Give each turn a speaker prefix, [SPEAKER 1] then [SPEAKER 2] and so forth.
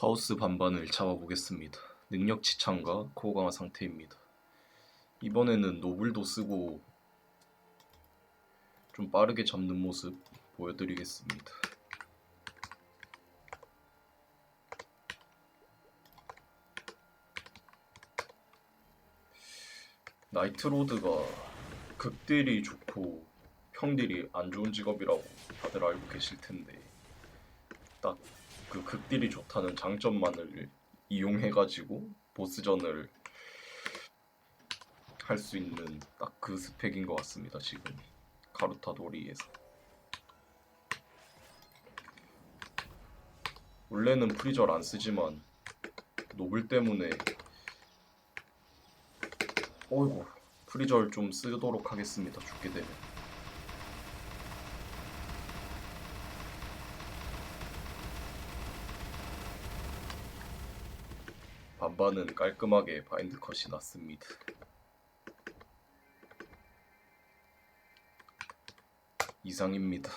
[SPEAKER 1] 카오스 반반을 잡아보겠습니다. 능력 치 창과 코어 강화 상태입니다. 이번에는 노블도 쓰고 좀 빠르게 잡는 모습 보여드리겠습니다. 나이트로드가 극딜이 좋고 평딜이 안 좋은 직업이라고 다들 알고 계실 텐데 딱 그 극딜이 좋다는 장점만을 이용해가지고 보스전을 할 수 있는 딱 그 스펙인 것 같습니다 지금. 카루타 도리에서. 원래는 프리절 안 쓰지만 노블 때문에 어이구 프리절 좀 쓰도록 하겠습니다 죽게 되면 반반은 깔끔하게 바인드 컷이 났습니다. 이상입니다